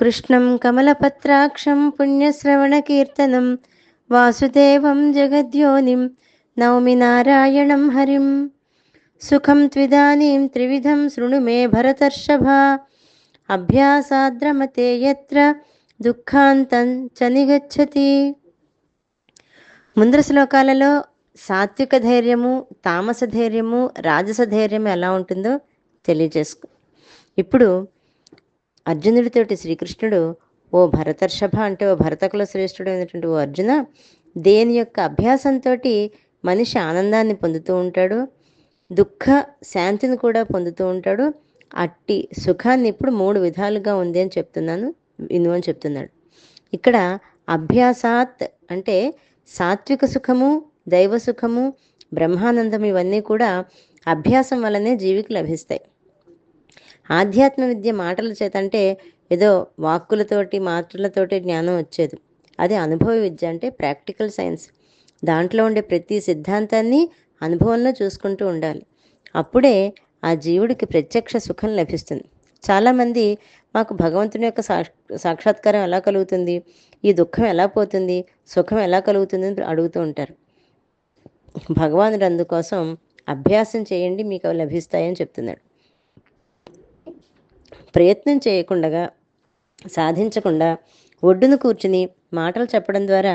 కృష్ణం కమలపత్రాక్షం పుణ్యశ్రవణకీర్తనం వాసుదేవం జగద్యోనిం నౌమి నారాయణం హరిం. సుఖం త్విదానీం త్రివిధం శృణు మే భరతర్షభ. అభ్యాసాద్రమతే ఎత్ర దుఃఖాంతం చనిగచ్చతి. ముందర శ్లోకాలలో సాత్విక ధైర్యము తామస ధైర్యము రాజస ధైర్యము ఎలా ఉంటుందో తెలియజేసుకో. ఇప్పుడు అర్జునుడితోటి శ్రీకృష్ణుడు ఓ భరతర్షభ అంటే ఓ భరతకుల శ్రేష్ఠుడు అయినటువంటి ఓ అర్జున దేని యొక్క అభ్యాసంతో మనిషి ఆనందాన్ని పొందుతూ ఉంటాడు దుఃఖ శాంతిని కూడా పొందుతూ ఉంటాడు అట్టి సుఖాన్ని ఇప్పుడు మూడు విధాలుగా ఉంది అని చెప్తున్నాను విను అని చెప్తున్నాడు. ఇక్కడ అభ్యాసాత్ అంటే సాత్విక సుఖము దైవ సుఖము బ్రహ్మానందం ఇవన్నీ కూడా అభ్యాసం వల్లనే జీవికి లభిస్తాయి. ఆధ్యాత్మ విద్య మాటల చేత అంటే ఏదో వాక్కులతోటి మాటలతోటి జ్ఞానం వచ్చేది. అది అనుభవ విద్య అంటే ప్రాక్టికల్ సైన్స్. దాంట్లో ఉండే ప్రతి సిద్ధాంతాన్ని అనుభవంలో చూసుకుంటూ ఉండాలి. అప్పుడే ఆ జీవుడికి ప్రత్యక్ష సుఖం లభిస్తుంది. చాలామంది మాకు భగవంతుని యొక్క సాక్షాత్కారం ఎలా కలుగుతుంది? ఈ దుఃఖం ఎలా పోతుంది? సుఖం ఎలా కలుగుతుంది? అని అడుగుతూ ఉంటారు. భగవానుడు అందుకోసం అభ్యాసం చేయండి మీకు అవి లభిస్తాయని చెప్తున్నాడు. ప్రయత్నం చేయకుండా సాధించకుండా ఒడ్డును కూర్చుని మాటలు చెప్పడం ద్వారా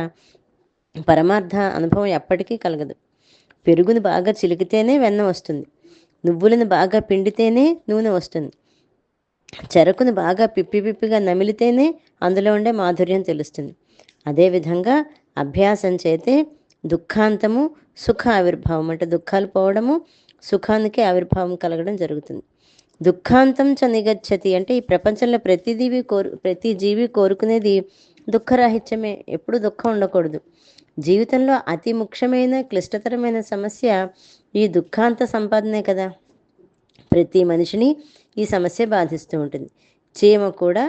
పరమార్థ అనుభవం ఎప్పటికీ కలగదు. పెరుగును బాగా చిలికితేనే వెన్న వస్తుంది. నువ్వులను బాగా పిండితేనే నూనె వస్తుంది. చెరకును బాగా పిప్పి పిప్పిగా నమిలితేనే అందులో ఉండే మాధుర్యం తెలుస్తుంది. అదేవిధంగా అభ్యాసం చేతే దుఃఖాంతము సుఖ ఆవిర్భావం అంటే దుఃఖాలు పోవడము సుఖానికి ఆవిర్భావం కలగడం జరుగుతుంది. దుఃఖాంతం చ నిగచ్చతి. అంటే ఈ ప్రపంచంలో ప్రతి జీవి కోరు ప్రతి జీవి కోరుకునేది దుఃఖరాహిత్యమే. ఎప్పుడు దుఃఖం ఉండకూడదు. జీవితంలో అతి ముఖ్యమైన క్లిష్టతరమైన సమస్య ఈ దుఃఖాంత సంపాదనే కదా. ప్రతి మనిషిని ఈ సమస్య బాధిస్తూ ఉంటుంది. చీమ కూడా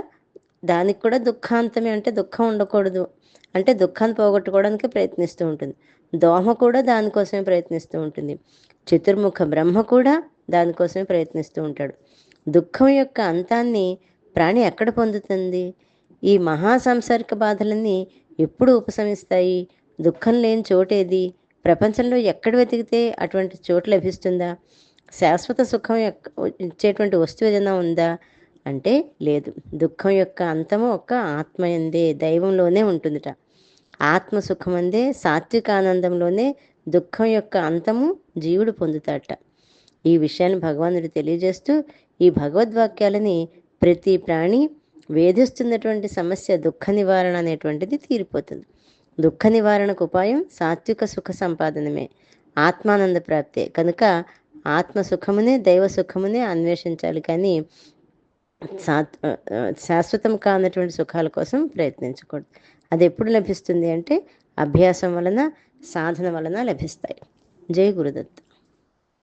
దానికి కూడా దుఃఖాంతమే అంటే దుఃఖం ఉండకూడదు. అంటే దుఃఖాన్ని పోగొట్టుకోవడానికి ప్రయత్నిస్తూ ఉంటుంది. దోమ కూడా దానికోసమే ప్రయత్నిస్తూ ఉంటుంది. చతుర్ముఖ బ్రహ్మ కూడా దానికోసమే ప్రయత్నిస్తూ ఉంటాడు. దుఃఖం యొక్క అంతాన్ని ప్రాణి ఎక్కడ పొందుతుంది? ఈ మహా సంసారిక బాధలన్నీ ఎప్పుడు ఉపశమిస్తాయి? దుఃఖం లేని చోటేది? ప్రపంచంలో ఎక్కడ వెతికితే అటువంటి చోటు లభిస్తుందా? శాశ్వత సుఖం ఇచ్చేటువంటి వస్తువు ఏదైనా ఉందా? అంటే లేదు. దుఃఖం యొక్క అంతము ఒక్క ఆత్మయందే దైవంలోనే ఉంటుందిట. ఆత్మ సుఖమందే సాత్విక ఆనందంలోనే దుఃఖం యొక్క అంతము జీవుడు పొందుతాట ఈ విషయాన్ని భగవానుడు తెలియజేస్తూ ఈ భగవద్వాక్యాలని ప్రతి ప్రాణి వేధిస్తున్నటువంటి సమస్య దుఃఖ నివారణ అనేటువంటిది తీరిపోతుంది. దుఃఖ నివారణకు ఉపాయం సాత్విక సుఖ సంపాదనమే ఆత్మానంద ప్రాప్తే. కనుక ఆత్మ సుఖమునే దైవ సుఖమునే అన్వేషించాలి కానీ శాశ్వతం కానటువంటి సుఖాల కోసం ప్రయత్నించకూడదు. అది ఎప్పుడు లభిస్తుంది అంటే అభ్యాసం వలన సాధన వలన లభిస్తాయి. జై గురుదత్త